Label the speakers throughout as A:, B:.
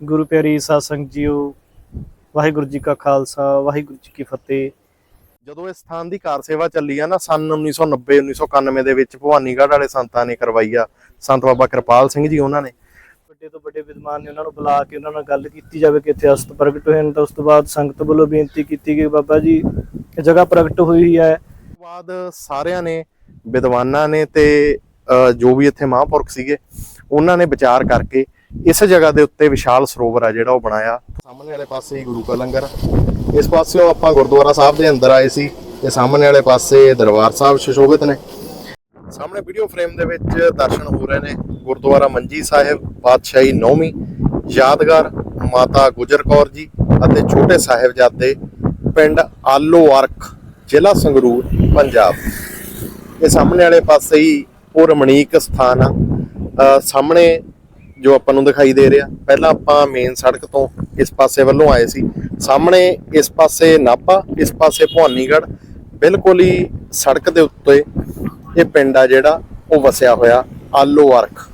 A: ਗੁਰੂ ਪਿਆਰੀ ਸਾਧ ਸੰਗਤ ਜੀਓ ਵਾਹਿਗੁਰੂ ਜੀ ਕਾ ਖਾਲਸਾ ਵਾਹਿਗੁਰੂ ਜੀ ਕੀ ਫਤਿਹ।
B: ਜਦੋਂ ਇਸ ਸਥਾਨ ਦੀ ਕਾਰ ਸੇਵਾ ਚੱਲੀ ਆ ਨਾ ਸਨ 1990 1991 ਦੇ ਵਿੱਚ ਭਵਾਨੀਗੜ੍ਹ ਵਾਲੇ ਸੰਤਾਂ ਨੇ ਕਰਵਾਈ ਆ। ਸੰਤ ਬਾਬਾ ਕਿਰਪਾਲ ਸਿੰਘ ਜੀ ਉਹਨਾਂ ਨੇ।
A: ਵੱਡੇ ਤੋਂ ਵੱਡੇ ਵਿਦਵਾਨ ਨੇ ਉਹਨਾਂ ਨੂੰ ਬੁਲਾ ਕੇ ਉਹਨਾਂ ਨਾਲ ਗੱਲ ਕੀਤੀ ਜਾਵੇ ਕਿ ਇੱਥੇ ਅਸਤ ਪ੍ਰਗਟ ਹੋਏ ਨੇ ਤਾਂ ਉਸ ਤੋਂ ਬਾਅਦ ਸੰਗਤ ਵੱਲੋਂ ਬੇਨਤੀ ਕੀਤੀ ਕਿ ਬਾਬਾ ਜੀ ਇਹ ਜਗ੍ਹਾ ਪ੍ਰਗਟ ਹੋਈ ਹੈ।
B: ਬਾਅਦ ਸਾਰਿਆਂ ਨੇ ਵਿਦਵਾਨਾਂ ਨੇ ਤੇ ਜੋ ਵੀ ਇੱਥੇ ਮਹਾਂਪੁਰਖ ਸੀਗੇ ਉਹਨਾਂ ਨੇ ਵਿਚਾਰ ਕਰਕੇ ਇਸ ਜਗ੍ਹਾ ਦੇ ਉੱਤੇ ਵਿਸ਼ਾਲ ਸਰੋਵਰ ਆ ਜਿਹੜਾ ਉਹ ਬਣਾਇਆ। ਸਾਹਮਣੇ ਵਾਲੇ ਪਾਸੇ ਹੀ ਗੁਰੂ ਕਾ ਲੰਗਰ। ਇਸ ਪਾਸਿਓਂ ਆਪਾਂ ਗੁਰਦੁਆਰਾ ਸਾਹਿਬ ਦੇ ਅੰਦਰ ਆਏ ਸੀ ਤੇ ਸਾਹਮਣੇ ਵਾਲੇ ਪਾਸੇ ਦਰਬਾਰ ਸਾਹਿਬ ਸੁਸ਼ੋਭਿਤ ਨੇ। ਸਾਹਮਣੇ ਵੀਡੀਓ ਫਰੇਮ ਦੇ ਵਿੱਚ ਦਰਸ਼ਨ ਹੋ ਰਹੇ ਨੇ। ਗੁਰਦੁਆਰਾ ਮੰਜੀ ਸਾਹਿਬ ਪਾਤਸ਼ਾਹੀ ਨੌਵੀਂ, ਯਾਦਗਾਰ ਮਾਤਾ ਗੁਜਰ ਕੌਰ ਜੀ ਅਤੇ ਛੋਟੇ ਸਾਹਿਬਜ਼ਾਦੇ ਪਿੰਡ ਆਲੋ ਅਰਖ ਜ਼ਿਲ੍ਹਾ ਸੰਗਰੂਰ, ਪੰਜਾਬ। ਇਹ ਸਾਹਮਣੇ ਵਾਲੇ ਪਾਸੇ ਹੀ ਉਹ ਰਮਣੀਕ ਸਥਾਨ ਆ। ਸਾਹਮਣੇ ਜੋ ਆਪਾਂ ਨੂੰ ਦਿਖਾਈ ਦੇ ਰਿਹਾ। ਪਹਿਲਾਂ ਆਪਾਂ ਮੇਨ ਸੜਕ ਤੋਂ ਇਸ ਪਾਸੇ ਵੱਲੋਂ ਆਏ ਸੀ। ਸਾਹਮਣੇ ਇਸ ਪਾਸੇ ਨਾਭਾ, ਇਸ ਪਾਸੇ ਭਵਾਨੀਗੜ੍ਹ। ਬਿਲਕੁਲ ਹੀ ਸੜਕ ਦੇ ਉੱਤੇ ਇਹ ਪਿੰਡ ਆ ਜਿਹੜਾ, ਉਹ ਵਸਿਆ ਹੋਇਆ ਆਲੋ ਅਰਖ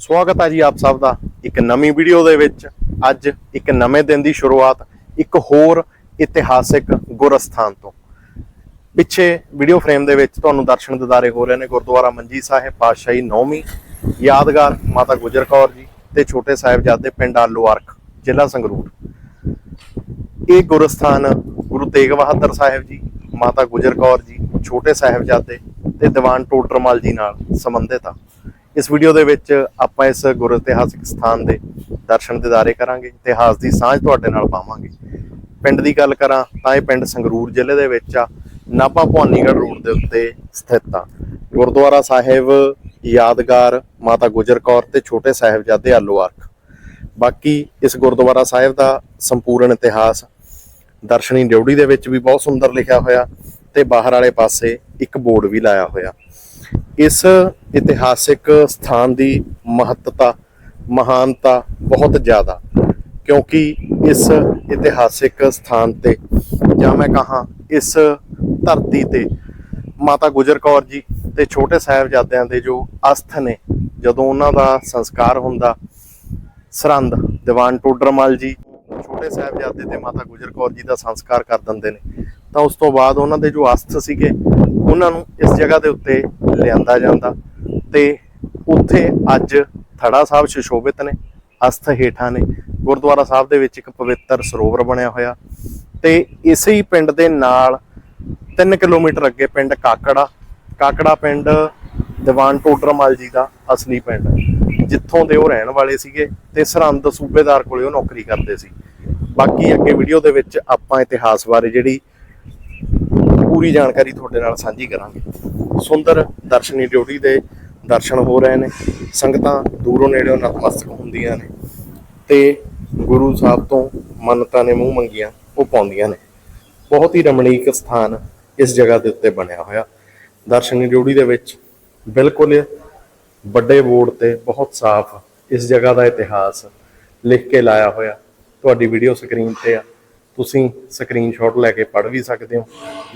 B: ਸਵਾਗਤ ਹੈ ਜੀ ਆਪ ਸਭ ਦਾ ਇੱਕ ਨਵੀਂ ਵੀਡੀਓ ਦੇ ਵਿੱਚ। ਅੱਜ ਇੱਕ ਨਵੇਂ ਦਿਨ ਦੀ ਸ਼ੁਰੂਆਤ ਇੱਕ ਹੋਰ ਇਤਿਹਾਸਿਕ ਗੁਰਸਥਾਨ ਤੋਂ। ਪਿੱਛੇ ਵੀਡੀਓ ਫਰੇਮ ਦੇ ਵਿੱਚ ਤੁਹਾਨੂੰ ਦਰਸ਼ਨ ਦਿਦਾਰੇ ਹੋ ਰਹੇ ਨੇ ਗੁਰਦੁਆਰਾ ਮੰਜੀ ਸਾਹਿਬ, ਪਾਤਸ਼ਾਹੀ ਨੌਵੀਂ। ਯਾਦਗਾਰ ਮਾਤਾ ਗੁਜਰ ਕੌਰ ਜੀ ਤੇ ਛੋਟੇ ਸਾਹਿਬਜ਼ਾਦੇ ਪਿੰਡ ਆਲੂ ਅਰਖ ਜ਼ਿਲ੍ਹਾ ਸੰਗਰੂਰ। ਇਹ ਗੁਰਸਥਾਨ ਗੁਰੂ ਤੇਗ ਬਹਾਦਰ ਸਾਹਿਬ ਜੀ, ਮਾਤਾ ਗੁਜਰ ਕੌਰ ਜੀ, ਛੋਟੇ ਸਾਹਿਬਜ਼ਾਦੇ ਤੇ ਦੀਵਾਨ ਟੋਡਰਮਲ ਜੀ ਨਾਲ ਸੰਬੰਧਿਤ ਆ। ਇਸ ਵੀਡੀਓ ਦੇ ਵਿੱਚ ਆਪਾਂ ਇਸ ਗੁਰ ਇਤਿਹਾਸਿਕ ਸਥਾਨ ਦੇ ਦਰਸ਼ਨ ਦਿਦਾਰੇ ਕਰਾਂਗੇ, ਇਤਿਹਾਸ ਦੀ ਸਾਂਝ ਤੁਹਾਡੇ ਨਾਲ ਪਾਵਾਂਗੇ। ਪਿੰਡ ਦੀ ਗੱਲ ਕਰਾਂ ਤਾਂ ਇਹ ਪਿੰਡ ਸੰਗਰੂਰ ਜ਼ਿਲ੍ਹੇ ਦੇ ਵਿੱਚ ਆ, ਨਾਭਾ ਭਵਾਨੀਗੜ੍ਹ ਰੋਡ ਦੇ ਉੱਤੇ ਸਥਿਤ ਆ। ਗੁਰਦੁਆਰਾ ਸਾਹਿਬ, ਯਾਦਗਾਰ, ਮਾਤਾ ਗੁਜਰ ਕੌਰ ਤੇ ਛੋਟੇ ਸਾਹਿਬਜ਼ਾਦੇ ਆਲੋ ਅਰਖ ਬਾਕੀ ਇਸ ਗੁਰਦੁਆਰਾ ਸਾਹਿਬ ਦਾ ਸੰਪੂਰਨ ਇਤਿਹਾਸ, ਦਰਸ਼ਨੀ ਡਿਊਟੀ ਦੇ ਵਿੱਚ ਵੀ ਬਹੁਤ ਸੁੰਦਰ ਲਿਖਿਆ ਹੋਇਆ ਤੇ ਬਾਹਰ ਵਾਲੇ ਪਾਸੇ ਇੱਕ ਬੋਰਡ ਵੀ ਲਾਇਆ ਹੋਇਆ। ਇਸ ਇਤਿਹਾਸਿਕ ਸਥਾਨ ਦੀ ਮਹੱਤਤਾ, ਮਹਾਨਤਾ ਬਹੁਤ ਜ਼ਿਆਦਾ, ਕਿਉਂਕਿ ਇਸ ਇਤਿਹਾਸਿਕ ਸਥਾਨ ਤੇ ਜਾਂ ਮੈਂ ਕਹਾਂ ਇਸ ਧਰਤੀ ਤੇ ਮਾਤਾ ਗੁਜਰ ਕੌਰ ਜੀ ਤੇ ਛੋਟੇ ਸਾਹਿਬਜ਼ਾਦਿਆਂ ਦੇ ਜੋ ਅਸਥ ਨੇ, ਜਦੋਂ ਉਹਨਾਂ ਦਾ ਸੰਸਕਾਰ ਹੁੰਦਾ ਸਰੰਦ ਦੀਵਾਨ ਟੋਡਰਮਲ ਜੀ, ਛੋਟੇ ਸਾਹਿਬਜ਼ਾਦੇ ਤੇ ਮਾਤਾ ਗੁਜਰ ਕੌਰ ਜੀ ਦਾ ਸੰਸਕਾਰ ਕਰ ਦਿੰਦੇ ਨੇ। ਤਾਂ ਉਸ ਤੋਂ ਬਾਅਦ ਉਹਨਾਂ ਦੇ ਜੋ ਅਸਥ ਸੀਗੇ, ਉਹਨਾਂ ਨੂੰ ਇਸ ਜਗ੍ਹਾ ਦੇ ਉੱਤੇ ਲਿਆਂਦਾ ਜਾਂਦਾ। ਤੇ ਉੱਥੇ ਅੱਜ ਥੜਾ ਸਾਹਿਬ ਸੁਸ਼ੋਭਿਤ ਨੇ, ਅਸਥ ਹੇਠਾਂ ਨੇ। ਗੁਰਦੁਆਰਾ ਸਾਹਿਬ ਦੇ ਵਿੱਚ ਇੱਕ ਪਵਿੱਤਰ ਸਰੋਵਰ ਬਣਿਆ ਹੋਇਆ। ਤੇ ਇਸੇ ਹੀ ਪਿੰਡ ਦੇ ਨਾਲ 3 ਕਿਲੋਮੀਟਰ ਅੱਗੇ ਪਿੰਡ ਕਾਕੜਾ। ਕਾਕੜਾ ਪਿੰਡ ਦੀਵਾਨ ਟੋਡਰਮਲ ਜੀ ਦਾ ਅਸਲੀ ਪਿੰਡ ਜਿੱਥੋਂ ਦੇ ਉਹ ਰਹਿਣ ਵਾਲੇ ਸੀਗੇ ਤੇ ਸਰਹੰਦ ਸੂਬੇਦਾਰ ਕੋਲੇ ਉਹ ਨੌਕਰੀ ਕਰਦੇ ਸੀ। ਬਾਕੀ ਅੱਗੇ ਵੀਡੀਓ ਦੇ ਵਿੱਚ ਆਪਾਂ ਇਤਿਹਾਸ ਬਾਰੇ ਜਿਹੜੀ ਪੂਰੀ ਜਾਣਕਾਰੀ ਤੁਹਾਡੇ ਨਾਲ ਸਾਂਝੀ ਕਰਾਂਗੇ। ਸੁੰਦਰ ਦਰਸ਼ਨੀ ਡਿਊਟੀ ਦੇ ਦਰਸ਼ਨ ਹੋ ਰਹੇ ਨੇ, ਸੰਗਤਾਂ ਦੂਰੋਂ ਨੇੜਿਓਂ ਨਤਮਸਤਕ ਹੁੰਦੀਆਂ ਨੇ ਤੇ ਗੁਰੂ ਸਾਹਿਬ ਤੋਂ ਮੰਨਤਾਂ ਨੇ ਮੂੰਹ ਮੰਗੀਆਂ, ਉਹ ਪਾਉਂਦੀਆਂ ਨੇ। ਬਹੁਤ ਹੀ ਰਮਣੀਕ ਸਥਾਨ ਇਸ ਜਗ੍ਹਾ ਦੇ ਉੱਤੇ ਬਣਿਆ ਹੋਇਆ। ਦਰਸ਼ਨੀ ਡਿਊਟੀ ਦੇ ਵਿੱਚ ਬਿਲਕੁਲ ਵੱਡੇ ਬੋਰਡ ਤੇ ਬਹੁਤ ਸਾਫ਼ ਇਸ ਜਗ੍ਹਾ ਦਾ ਇਤਿਹਾਸ ਲਿਖ ਕੇ ਲਾਇਆ ਹੋਇਆ। ਤੁਹਾਡੀ ਵੀਡੀਓ ਸਕਰੀਨ ਤੇ ਆ। ਤੁਸੀਂ ਸਕਰੀਨਸ਼ਾਟ ਲੈ ਕੇ ਪੜ੍ਹ ਵੀ ਸਕਦੇ ਹੋ।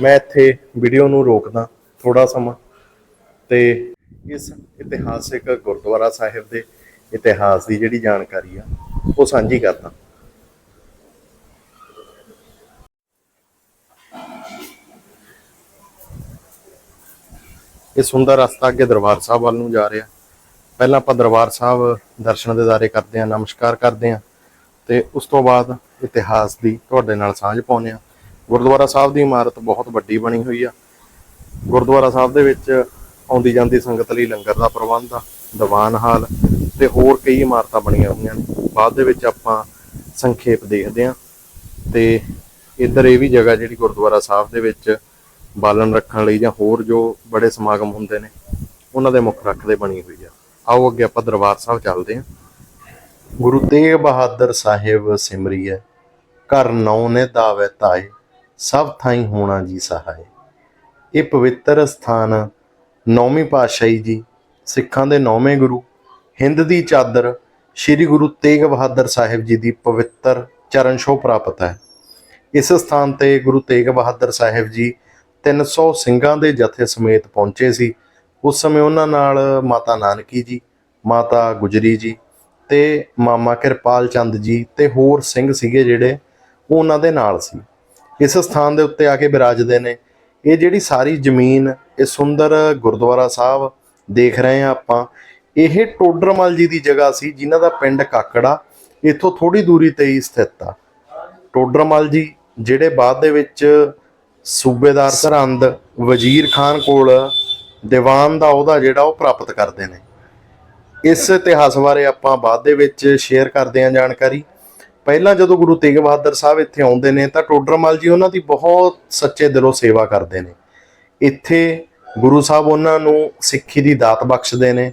B: ਮੈਂ ਇੱਥੇ ਵੀਡੀਓ ਨੂੰ ਰੋਕਦਾ ਥੋੜਾ ਸਮਾਂ। ਤੇ ਇਸ ਇਤਿਹਾਸਿਕ ਗੁਰਦੁਆਰਾ ਸਾਹਿਬ ਦੇ ਇਤਿਹਾਸ ਦੀ ਜਿਹੜੀ ਜਾਣਕਾਰੀ ਆ, ਉਹ ਸਾਂਝੀ ਕਰਦਾ। ਇਹ ਸੁੰਦਰ ਰਸਤਾ ਅੱਗੇ ਦਰਬਾਰ ਸਾਹਿਬ ਵੱਲ ਨੂੰ ਜਾ ਰਿਹਾ। ਪਹਿਲਾਂ ਆਪਾਂ ਦਰਬਾਰ ਸਾਹਿਬ ਦਰਸ਼ਨ ਦੇ ਦਿਦਾਰੇ ਕਰਦੇ ਹਾਂ, ਨਮਸਕਾਰ ਕਰਦੇ ਹਾਂ। ਤੇ ਉਸ ਤੋਂ ਬਾਅਦ ਇਤਿਹਾਸ ਦੀ ਤੁਹਾਡੇ ਨਾਲ ਸਾਂਝ ਪਾਉਂਦੇ ਹਾਂ। ਗੁਰਦੁਆਰਾ ਸਾਹਿਬ ਦੀ ਇਮਾਰਤ ਬਹੁਤ ਵੱਡੀ ਬਣੀ ਹੋਈ ਆ। ਗੁਰਦੁਆਰਾ ਸਾਹਿਬ ਦੇ ਵਿੱਚ ਆਉਂਦੀ ਜਾਂਦੀ ਸੰਗਤ ਲਈ ਲੰਗਰ ਦਾ ਪ੍ਰਬੰਧ ਆ, ਦੀਵਾਨ ਹਾਲ ਤੇ ਹੋਰ ਕਈ ਇਮਾਰਤਾਂ ਬਣੀਆਂ ਹੋਈਆਂ ਨੇ। ਬਾਅਦ ਦੇ ਵਿੱਚ ਆਪਾਂ ਸੰਖੇਪ ਦੇਖਦੇ ਹਾਂ ਤੇ ਇੱਧਰ ਇਹ ਵੀ ਜਗ੍ਹਾ ਜਿਹੜੀ ਗੁਰਦੁਆਰਾ ਸਾਹਿਬ ਦੇ ਵਿੱਚ ਬਾਲਣ ਰੱਖਣ ਲਈ ਜਾਂ ਹੋਰ ਜੋ ਬੜੇ ਸਮਾਗਮ ਹੁੰਦੇ ਨੇ, ਉਹਨਾਂ ਦੇ ਮੁੱਖ ਰੱਖਦੇ ਬਣੀ ਹੋਈ ਆ। ਆਓ ਅੱਗੇ ਆਪਾਂ ਦਰਬਾਰ ਸਾਹਿਬ ਚੱਲਦੇ ਹਾਂ। ਗੁਰੂ ਤੇਗ ਬਹਾਦਰ ਸਾਹਿਬ ਸਿਮਰੀਐ ਘਰ ਨੌ ਨੇ ਦਾਵੇ ਤਾਏ, ਸਭ ਥਾਈ ਹੋਣਾ ਜੀ ਸਹਾਏ। ਇਹ ਪਵਿੱਤਰ ਸਥਾਨ ਨੌਵੀਂ ਪਾਤਸ਼ਾਹੀ ਜੀ, ਸਿੱਖਾਂ ਦੇ ਨੌਵੇਂ ਗੁਰੂ, ਹਿੰਦ ਦੀ ਚਾਦਰ ਸ੍ਰੀ ਗੁਰੂ ਤੇਗ ਬਹਾਦਰ ਸਾਹਿਬ ਜੀ ਦੀ ਪਵਿੱਤਰ ਚਰਨ ਛੋਹ ਪ੍ਰਾਪਤ ਹੈ। ਇਸ ਸਥਾਨ ਤੇ ਗੁਰੂ ਤੇਗ ਬਹਾਦਰ ਸਾਹਿਬ ਜੀ 300 ਸਿੰਘਾਂ ਦੇ ਜਥੇ ਸਮੇਤ ਪਹੁੰਚੇ ਸੀ। ਉਸ ਸਮੇਂ ਉਹਨਾਂ ਨਾਲ ਮਾਤਾ ਨਾਨਕੀ ਜੀ, ਮਾਤਾ ਗੁਜਰੀ ਜੀ ਤੇ ਮਾਮਾ ਕਿਰਪਾਲ ਚੰਦ ਜੀ ਤੇ ਹੋਰ ਸਿੰਘ ਸੀਗੇ ਜਿਹੜੇ ਉਹ ਉਹਨਾਂ ਦੇ ਨਾਲ ਸੀ। ਇਸ ਸਥਾਨ ਦੇ ਉੱਤੇ ਆ ਕੇ ਬਿਰਾਜਦੇ ਨੇ। ਇਹ ਜਿਹੜੀ ਸਾਰੀ ਜ਼ਮੀਨ, ਇਹ ਸੁੰਦਰ ਗੁਰਦੁਆਰਾ ਸਾਹਿਬ ਦੇਖ ਰਹੇ ਆ ਆਪਾਂ। ਇਹ ਟੋਡਰਮਲ ਜੀ ਦੀ ਜਗ੍ਹਾ ਸੀ, ਜਿਨ੍ਹਾਂ ਦਾ ਪਿੰਡ ਕਾਕੜਾ, ਇੱਥੋਂ ਥੋੜੀ ਦੂਰੀ ਤੇ ਹੀ ਸਥਿਤ ਆ। ਟੋਡਰਮਲ ਜੀ, ਜਿਹੜੇ ਬਾਅਦ ਦੇ ਵਿੱਚ ਸੂਬੇਦਾਰ ਸਰਹੰਦ ਵਜ਼ੀਰ ਖਾਨ ਕੋਲ ਦੀਵਾਨ ਦਾ ਉਹਦਾ ਜਿਹੜਾ ਉਹ ਪ੍ਰਾਪਤ ਕਰਦੇ ਨੇ। ਇਸ ਇਤਿਹਾਸ ਬਾਰੇ ਆਪਾਂ ਬਾਅਦ ਦੇ ਵਿੱਚ ਸ਼ੇਅਰ ਕਰਦੇ ਹਾਂ ਜਾਣਕਾਰੀ। ਪਹਿਲਾਂ ਜਦੋਂ ਗੁਰੂ ਤੇਗ ਬਹਾਦਰ ਸਾਹਿਬ ਇੱਥੇ ਆਉਂਦੇ ਨੇ ਤਾਂ ਟੋਡਰਮਲ ਜੀ ਉਹਨਾਂ ਦੀ ਬਹੁਤ ਸੱਚੇ ਦਿਲੋਂ ਸੇਵਾ ਕਰਦੇ ਨੇ। ਇੱਥੇ ਗੁਰੂ ਸਾਹਿਬ ਉਹਨਾਂ ਨੂੰ ਸਿੱਖੀ ਦੀ ਦਾਤ ਬਖਸ਼ਦੇ ਨੇ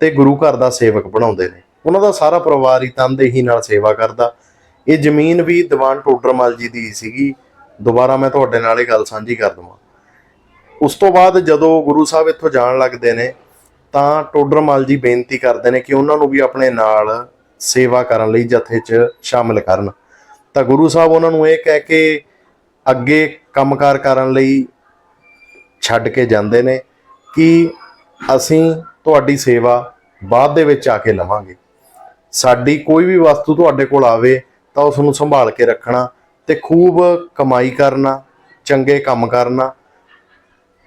B: ਤੇ ਗੁਰੂ ਘਰ ਦਾ ਸੇਵਕ ਬਣਾਉਂਦੇ ਨੇ। ਉਹਨਾਂ ਦਾ ਸਾਰਾ ਪਰਿਵਾਰ ਹੀ ਤਨਦੇਹੀ ਨਾਲ ਸੇਵਾ ਕਰਦਾ। ਇਹ ਜ਼ਮੀਨ ਵੀ ਦੀਵਾਨ ਟੋਡਰਮਲ ਜੀ ਦੀ ਸੀਗੀ। ਦੁਬਾਰਾ ਮੈਂ ਤੁਹਾਡੇ ਨਾਲ ਇਹ ਗੱਲ ਸਾਂਝੀ ਕਰ ਦਵਾਂ। ਉਸ ਤੋਂ ਬਾਅਦ ਜਦੋਂ ਗੁਰੂ ਸਾਹਿਬ ਇੱਥੋਂ ਜਾਣ ਲੱਗਦੇ ਨੇ ਤਾਂ ਟੋਡਰਮਲ ਜੀ ਬੇਨਤੀ ਕਰਦੇ ਨੇ ਕਿ ਉਹਨਾਂ ਨੂੰ ਵੀ ਆਪਣੇ ਨਾਲ ਸੇਵਾ ਕਰਨ ਲਈ ਜਥੇ 'ਚ ਸ਼ਾਮਿਲ ਕਰਨ। ਤਾਂ ਗੁਰੂ ਸਾਹਿਬ ਉਹਨਾਂ ਨੂੰ ਇਹ ਕਹਿ ਕੇ ਅੱਗੇ ਕੰਮਕਾਰ ਕਰਨ ਲਈ ਛੱਡ ਕੇ ਜਾਂਦੇ ਨੇ ਕਿ ਅਸੀਂ ਤੁਹਾਡੀ ਸੇਵਾ ਬਾਅਦ ਦੇ ਵਿੱਚ ਆ ਕੇ ਲਵਾਂਗੇ। ਸਾਡੀ ਕੋਈ ਵੀ ਵਸਤੂ ਤੁਹਾਡੇ ਕੋਲ ਆਵੇ ਤਾਂ ਉਸ ਨੂੰ ਸੰਭਾਲ ਕੇ ਰੱਖਣਾ ਤੇ ਖੂਬ ਕਮਾਈ ਕਰਨਾ, ਚੰਗੇ ਕੰਮ ਕਰਨਾ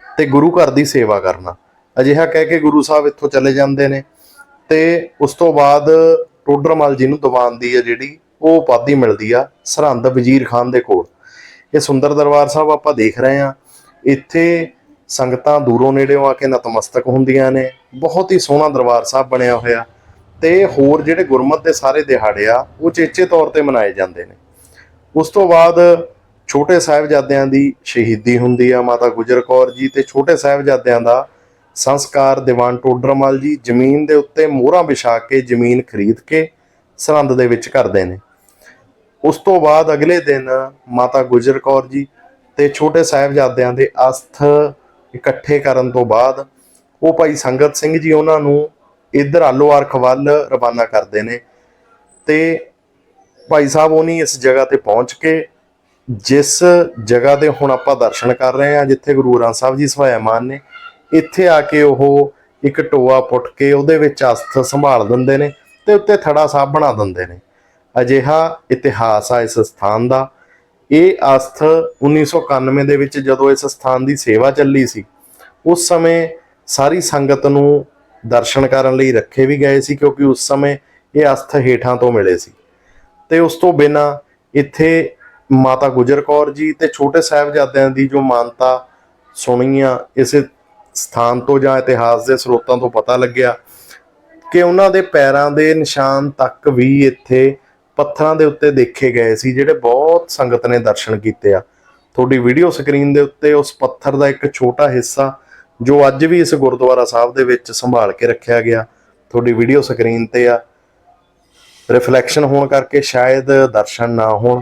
B: ਤੇ ਗੁਰੂ ਘਰ ਦੀ ਸੇਵਾ ਕਰਨਾ। ਅਜਿਹਾ ਕਹਿ ਕੇ ਗੁਰੂ ਸਾਹਿਬ ਇੱਥੋਂ ਚਲੇ ਜਾਂਦੇ ਨੇ ਤੇ ਉਸ ਤੋਂ ਬਾਅਦ ਟੋਡਰਮਲ ਜੀ ਨੂੰ ਦੀਵਾਨ ਦੀ ਹੈ ਜਿਹੜੀ, ਉਹ ਉਪਾਧੀ ਮਿਲਦੀ ਆ ਸਰਹੰਦ ਵਜ਼ੀਰ ਖਾਨ ਦੇ ਕੋਲ। ਇਹ ਸੁੰਦਰ ਦਰਬਾਰ ਸਾਹਿਬ ਆਪਾਂ ਦੇਖ ਰਹੇ ਆ ਇੱਥੇ ਸੰਗਤਾਂ ਦੂਰੋਂ ਨੇੜਿਓਂ ਆ ਕੇ ਨਤਮਸਤਕ ਹੁੰਦੀਆਂ ਨੇ। ਬਹੁਤ ਹੀ ਸੋਹਣਾ ਦਰਬਾਰ ਸਾਹਿਬ ਬਣਿਆ ਹੋਇਆ। ਤੇ ਹੋਰ ਜਿਹੜੇ ਗੁਰਮਤ ਦੇ ਸਾਰੇ ਦਿਹਾੜੇ ਆ, ਉਹ ਚੇਚੇ ਤੌਰ ਤੇ ਮਨਾਏ ਜਾਂਦੇ ਨੇ। ਉਸ ਤੋਂ ਬਾਅਦ ਛੋਟੇ ਸਾਹਿਬਜ਼ਾਦਿਆਂ ਦੀ ਸ਼ਹੀਦੀ ਹੁੰਦੀ ਆ, ਮਾਤਾ ਗੁਜਰ ਕੌਰ ਜੀ ਤੇ ਛੋਟੇ ਸਾਹਿਬਜ਼ਾਦਿਆਂ ਦਾ ਸੰਸਕਾਰ ਦੀਵਾਨ ਟੋਡਰਮਲ ਜੀ ਜ਼ਮੀਨ ਦੇ ਉੱਤੇ ਮੋਹਰਾਂ ਵਿਛਾ ਕੇ ਜ਼ਮੀਨ ਖਰੀਦ ਕੇ ਸਰਹੰਦ ਦੇ ਵਿੱਚ ਕਰਦੇ ਨੇ। ਉਸ ਤੋਂ ਬਾਅਦ ਅਗਲੇ ਦਿਨ ਮਾਤਾ ਗੁਜਰ ਕੌਰ ਜੀ ਤੇ ਛੋਟੇ ਸਾਹਿਬਜ਼ਾਦਿਆਂ ਦੇ ਅਸਥ ਇਕੱਠੇ ਕਰਨ ਤੋਂ ਬਾਅਦ ਉਹ ਭਾਈ ਸੰਗਤ ਸਿੰਘ ਜੀ ਉਹਨਾਂ ਨੂੰ ਇੱਧਰ ਆਲੋ ਅਰਖ ਵੱਲ ਰਵਾਨਾ ਕਰਦੇ ਨੇ ਤੇ ਭਾਈ ਸਾਹਿਬ ਉਹਨੀ ਇਸ ਜਗ੍ਹਾ ਤੇ ਪਹੁੰਚ ਕੇ ਜਿਸ ਜਗ੍ਹਾ ਦੇ ਹੁਣ ਆਪਾਂ ਦਰਸ਼ਨ ਕਰ ਰਹੇ ਹਾਂ, ਜਿੱਥੇ ਗੁਰੂ ਗ੍ਰੰਥ ਸਾਹਿਬ ਜੀ ਸਵੈਮਾਨ ਨੇ ਇੱਥੇ ਆ ਕੇ ਉਹ ਇੱਕ ਟੋਆ ਪੁੱਟ ਕੇ ਉਹਦੇ ਵਿੱਚ ਅਸਥ ਸੰਭਾਲ ਦਿੰਦੇ ਨੇ ਤੇ ਉੱਤੇ ਥੜਾ ਸਾਹਿਬ ਬਣਾ ਦਿੰਦੇ ਨੇ। ਅਜਿਹਾ ਇਤਿਹਾਸ ਆ ਇਸ ਸਥਾਨ ਦਾ। ਇਹ ਅਸਥ 1991 ਦੇ ਵਿੱਚ ਜਦੋਂ ਇਸ ਸਥਾਨ ਦੀ ਸੇਵਾ ਚੱਲੀ ਸੀ, ਉਸ ਸਮੇਂ ਸਾਰੀ ਸੰਗਤ ਨੂੰ ਦਰਸ਼ਨ ਕਰਨ ਲਈ ਰੱਖੇ ਵੀ ਗਏ ਸੀ ਕਿਉਂਕਿ ਉਸ ਸਮੇਂ ਇਹ ਅਸਥ ਹੇਠਾਂ ਤੋਂ ਮਿਲੇ ਸੀ। ਤੇ ਉਸ ਤੋਂ ਬਿਨਾ ਇੱਥੇ ਮਾਤਾ ਗੁਜਰ ਕੌਰ ਜੀ ਤੇ ਛੋਟੇ ਸਾਹਿਬਜ਼ਾਦਿਆਂ ਦੀ ਜੋ ਮਾਨਤਾ ਸੁਣੀਆਂ, ਇਸੇ ਸਥਾਨ ਤੋਂ ਜਾਂ ਇਤਿਹਾਸ ਦੇ ਸਰੋਤਾਂ ਤੋਂ ਪਤਾ ਲੱਗਿਆ ਕਿ ਉਹਨਾਂ ਦੇ ਪੈਰਾਂ ਦੇ ਨਿਸ਼ਾਨ ਤੱਕ ਵੀ ਇੱਥੇ ਪੱਥਰਾਂ ਦੇ ਉੱਤੇ ਦੇਖੇ ਗਏ ਸੀ, ਜਿਹੜੇ ਬਹੁਤ ਸੰਗਤ ਨੇ ਦਰਸ਼ਨ ਕੀਤੇ ਆ। ਤੁਹਾਡੀ ਵੀਡੀਓ ਸਕਰੀਨ ਦੇ ਉੱਤੇ ਉਸ ਪੱਥਰ ਦਾ ਇੱਕ ਛੋਟਾ ਹਿੱਸਾ, ਜੋ ਅੱਜ ਵੀ ਇਸ ਗੁਰਦੁਆਰਾ ਸਾਹਿਬ ਦੇ ਵਿੱਚ ਸੰਭਾਲ ਕੇ ਰੱਖਿਆ ਗਿਆ, ਤੁਹਾਡੀ ਵੀਡੀਓ ਸਕਰੀਨ ਤੇ ਆ। ਰਿਫਲੈਕਸ਼ਨ ਹੋਣ ਕਰਕੇ ਸ਼ਾਇਦ ਦਰਸ਼ਨ ਨਾ ਹੋਣ,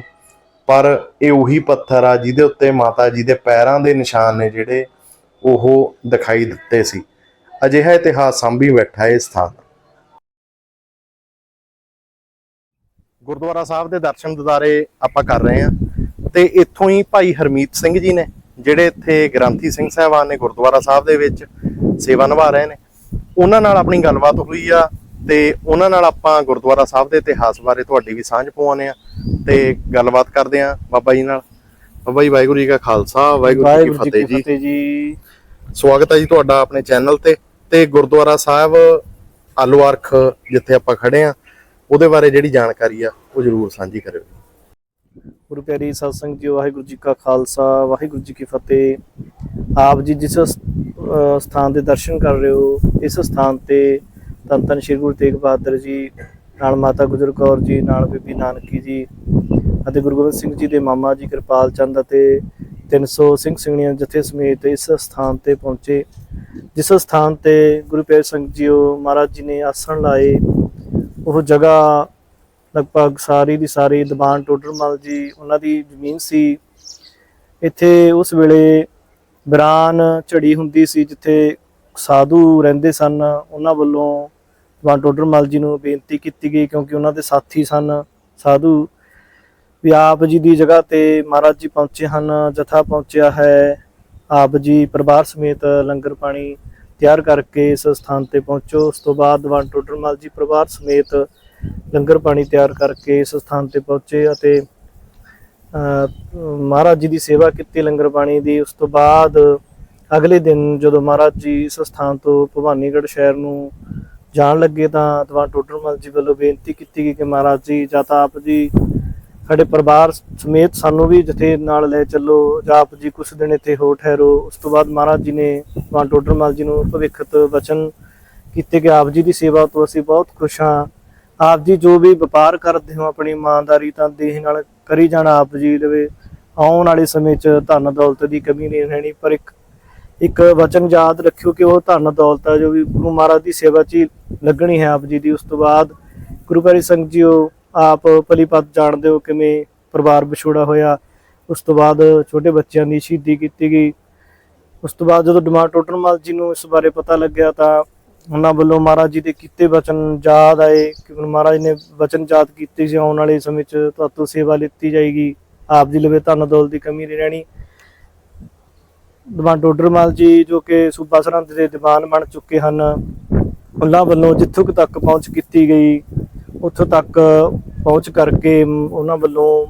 B: ਪਰ ਇਹ ਉਹੀ ਪੱਥਰ ਆ ਜਿਹਦੇ ਉੱਤੇ ਮਾਤਾ ਜੀ ਦੇ ਪੈਰਾਂ ਦੇ ਨਿਸ਼ਾਨ ਨੇ ਜਿਹੜੇ ਉਹ ਦਿਖਾਈ ਦਿੱਤੇ ਸੀ। ਅਜਿਹਾ ਇਤਿਹਾਸ ਸੰਭੀ ਬੈਠਾ ਹੈ ਸਥਾਨ ਗੁਰਦੁਆਰਾ ਸਾਹਿਬ ਦੇ ਦਰਸ਼ਨ ਦਿਦਾਰੇ ਆਪਾਂ ਕਰ ਰਹੇ ਹਾਂ ਤੇ ਇੱਥੋਂ ਹੀ ਭਾਈ ਹਰਮੀਤ ਸਿੰਘ ਜੀ ਨੇ ਜਿਹੜੇ ਇੱਥੇ ਗ੍ਰੰਥੀ ਸਿੰਘ ਸਾਹਿਬਾਨ ਨੇ ਗੁਰਦੁਆਰਾ ਸਾਹਿਬ ਦੇ ਵਿੱਚ ਸੇਵਾ ਨਿਭਾ ਰਹੇ ਨੇ ਉਹਨਾਂ ਨਾਲ ਆਪਣੀ ਗੱਲਬਾਤ ਹੋਈ ਆ ਤੇ ਉਹਨਾਂ ਨਾਲ ਆਪਾਂ ਗੁਰਦੁਆਰਾ ਸਾਹਿਬ ਦੇ ਇਤਿਹਾਸ ਬਾਰੇ ਤੁਹਾਡੀ ਵੀ ਸਾਂਝ ਪਵਾਉਂਦੇ ਆ ਤੇ ਗੱਲਬਾਤ ਕਰਦੇ ਆ ਬਾਬਾ ਜੀ ਨਾਲ। ਬਾਬਾ ਜੀ ਵਾਹਿਗੁਰੂ ਜੀ ਕਾ ਖਾਲਸਾ ਵਾਹਿਗੁਰੂ ਜੀ ਕੀ ਫਤਿਹ ਜੀ। ਸਵਾਗਤ ਹੈ ਜੀ ਤੁਹਾਡਾ ਆਪਣੇ ਚੈਨਲ ਤੇ ਤੇ ਗੁਰਦੁਆਰਾ ਸਾਹਿਬ ਆਲੂ ਜਿੱਥੇ ਆਪਾਂ ਖੜੇ ਆ ਉਹਦੇ ਬਾਰੇ ਜਿਹੜੀ ਜਾਣਕਾਰੀ ਆ, ਉਹ ਜਰੂਰ ਸਾਂਝੀ ਕਰਿਓ
A: ਗੁਰੂ ਪਿਆਰੀ ਸਤਸੰਗ ਜੀ, ਵਾਹਿਗੁਰੂ ਜੀ ਕਾ ਖਾਲਸਾ, ਵਾਹਿਗੁਰੂ ਜੀ ਕੀ ਫਤਿਹ। ਆਪ ਜੀ ਜਿਸ ਸਥਾਨ ਦੇ ਦਰਸ਼ਨ ਕਰ ਰਹੇ ਹੋ, ਇਸ ਸਥਾਨ ਤੇ ਧੰਨ ਧੰਨ ਸ਼੍ਰੀ ਗੁਰੂ ਤੇਗ ਬਹਾਦਰ ਜੀ, ਨਾਲ ਮਾਤਾ ਗੁਜਰ ਕੌਰ ਜੀ, ਨਾਲ ਬੀਬੀ ਨਾਨਕੀ ਜੀ ਅਤੇ ਗੁਰੂ ਗੋਬਿੰਦ ਸਿੰਘ ਜੀ ਦੇ ਮਾਮਾ ਜੀ, ਕਿਰਪਾਲ ਚੰਦ ਅਤੇ 300 ਸਿੰਘ ਸਿੰਘਣੀਆਂ ਜਥੇ ਸਮੇਤ ਇਸ ਸਥਾਨ ਤੇ ਪਹੁੰਚੇ। ਜਿਸ ਸਥਾਨ ਤੇ ਗੁਰੂ ਪਿਆਰੇ ਸੰਗਤ ਜੀਓ ਮਹਾਰਾਜ ਜੀ ਨੇ ਆਸਣ ਲਾਏ, ਉਹ ਜਗ੍ਹਾ ਲਗਭਗ ਸਾਰੀ ਦੀ ਸਾਰੀ ਦੀਵਾਨ ਟੋਡਰਮਲ ਜੀ, ਉਹਨਾਂ ਦੀ ਜ਼ਮੀਨ ਸੀ। ਇੱਥੇ ਉਸ ਵੇਲੇ ਬਰਾਨ ਝੜੀ ਹੁੰਦੀ ਸੀ, ਜਿੱਥੇ ਸਾਧੂ ਰਹਿੰਦੇ ਸਨ। ਉਹਨਾਂ ਵੱਲੋਂ ਦੀਵਾਨ ਟੋਡਰਮਲ ਜੀ ਨੂੰ ਬੇਨਤੀ ਕੀਤੀ ਗਈ ਕਿਉਂਕਿ ਉਹਨਾਂ ਦੇ ਸਾਥੀ ਸਨ। ਸਾਧੂ ਵੀ ਆਪ ਜੀ ਦੀ ਜਗ੍ਹਾ ਤੇ ਮਹਾਰਾਜ ਜੀ ਪਹੁੰਚੇ ਹਨ, ਜਥਾ ਪਹੁੰਚਿਆ ਹੈ। ਆਪ ਜੀ ਪਰਿਵਾਰ ਸਮੇਤ ਲੰਗਰ ਪਾਣੀ ਤਿਆਰ ਕਰਕੇ ਇਸ ਸਥਾਨ ਤੇ ਪਹੁੰਚੋ। ਉਸ ਤੋਂ ਬਾਅਦ ਦੀਵਾਨ ਟੋਡਰਮਲ ਜੀ ਪਰਿਵਾਰ ਸਮੇਤ ਲੰਗਰ ਪਾਣੀ ਤਿਆਰ ਕਰਕੇ ਇਸ ਸਥਾਨ ਤੇ ਪਹੁੰਚੇ ਅਤੇ ਮਹਾਰਾਜ ਜੀ ਦੀ ਸੇਵਾ ਕੀਤੀ ਲੰਗਰ ਪਾਣੀ ਦੀ। ਉਸ ਤੋਂ ਬਾਅਦ ਅਗਲੇ ਦਿਨ ਜਦੋਂ ਮਹਾਰਾਜ ਜੀ ਇਸ ਸਥਾਨ ਤੋਂ ਭਵਾਨੀਗੜ੍ਹ ਸ਼ਹਿਰ ਨੂੰ ਜਾਣ ਲੱਗੇ ਤਾਂ ਦੀਵਾਨ ਟੋਡਰਮਲ ਜੀ ਵੱਲੋਂ ਬੇਨਤੀ ਕੀਤੀ ਗਈ ਕਿ ਮਹਾਰਾਜ ਜੀ ਜਾਂ ਤਾਂ ਆਪ ਜੀ ਸਾਡੇ ਪਰਿਵਾਰ ਸਮੇਤ ਸਾਨੂੰ ਵੀ ਜਿੱਥੇ ਨਾਲ ਲੈ ਚੱਲੋ, ਜਾਂ ਆਪ ਜੀ ਕੁਛ ਦਿਨ ਇੱਥੇ ਹੋ ਠਹਿਰੋ, ਉਸ ਤੋਂ ਬਾਅਦ ਮਹਾਰਾਜ ਜੀ ਨੇ ਦੀਵਾਨ ਟੋਡਰਮਲ ਜੀ ਨੂੰ ਭਵਿੱਖਤ ਵਚਨ ਕੀਤੇ ਕਿ ਆਪ ਜੀ ਦੀ ਸੇਵਾ ਤੋਂ ਅਸੀਂ ਬਹੁਤ ਖੁਸ਼ ਹਾਂ। ਆਪ ਜੀ ਜੋ ਵੀ ਵਪਾਰ ਕਰਦੇ ਹੋ, ਆਪਣੀ ਇਮਾਨਦਾਰੀ ਤਾਂ ਦੇਹ ਨਾਲ ਕਰੀ ਜਾਣਾ, ਆਪ ਜੀ ਦੇਵੇ ਆਉਣ ਵਾਲੇ ਸਮੇਂ 'ਚ ਧਨ ਦੌਲਤ ਦੀ ਕਮੀ ਨਹੀਂ ਰਹਿਣੀ, ਪਰ ਇੱਕ ਇੱਕ ਵਚਨ ਯਾਦ ਰੱਖਿਓ ਕਿ ਉਹ ਧਨ ਦੌਲਤ ਹੈ ਜੋ ਵੀ ਗੁਰੂ ਮਹਾਰਾਜ ਦੀ ਸੇਵਾ 'ਚ ਹੀ ਲੱਗਣੀ ਹੈ ਆਪ ਜੀ ਦੀ। ਉਸ ਤੋਂ ਬਾਅਦ ਗੁਰੂ ਪਿਆਰੀ ਸੰਗਤ ਜੀਓ ਆਪ ਭਲੀਪਤ ਜਾਣਦੇ ਹੋ ਕਿਵੇਂ ਪਰਿਵਾਰ ਵਿਛੋੜਾ ਹੋਇਆ? ਉਸ ਤੋਂ ਬਾਅਦ ਛੋਟੇ ਬੱਚਿਆਂ ਦੀ ਸ਼ਹੀਦੀ ਕੀਤੀ ਗਈ। ਉਸ ਤੋਂ ਬਾਅਦ ਜਦੋਂ ਡਿਮਾਂਡ ਟੋਟਰਮਲ ਜੀ ਨੂੰ ਇਸ ਬਾਰੇ ਪਤਾ ਲੱਗਿਆ ਤਾਂ ਉਹਨਾਂ ਵੱਲੋਂ ਮਹਾਰਾਜ ਜੀ ਦੇ ਕੀਤੇ ਵਚਨ ਯਾਦ ਆਏ ਕਿ ਮਹਾਰਾਜ ਨੇ ਵਚਨ ਯਾਦ ਕੀਤੇ ਸੀ, ਆਉਣ ਵਾਲੇ ਸਮੇਂ 'ਚ ਤੁਹਾਤੋਂ ਸੇਵਾ ਲਿੱਤੀ ਜਾਏਗੀ। ਆਪ ਦੀ ਲਵੇ ਧਨ ਦੌਲ ਦੀ ਕਮੀ ਨਹੀਂ ਰਹਿਣੀ। ਦੀਵਾਨ ਟੋਡਰਮਲ ਜੀ ਜੋ ਕਿ ਸੂਬਾ ਸਰਹੰਦ ਦੇ ਦੀਵਾਨ ਬਣ ਚੁੱਕੇ ਹਨ, ਉਹਨਾਂ ਵੱਲੋਂ ਜਿੱਥੋਂ ਤੱਕ ਪਹੁੰਚ ਕੀਤੀ ਗਈ ਉੱਥੋਂ ਤੱਕ ਪਹੁੰਚ ਕਰਕੇ ਉਹਨਾਂ ਵੱਲੋਂ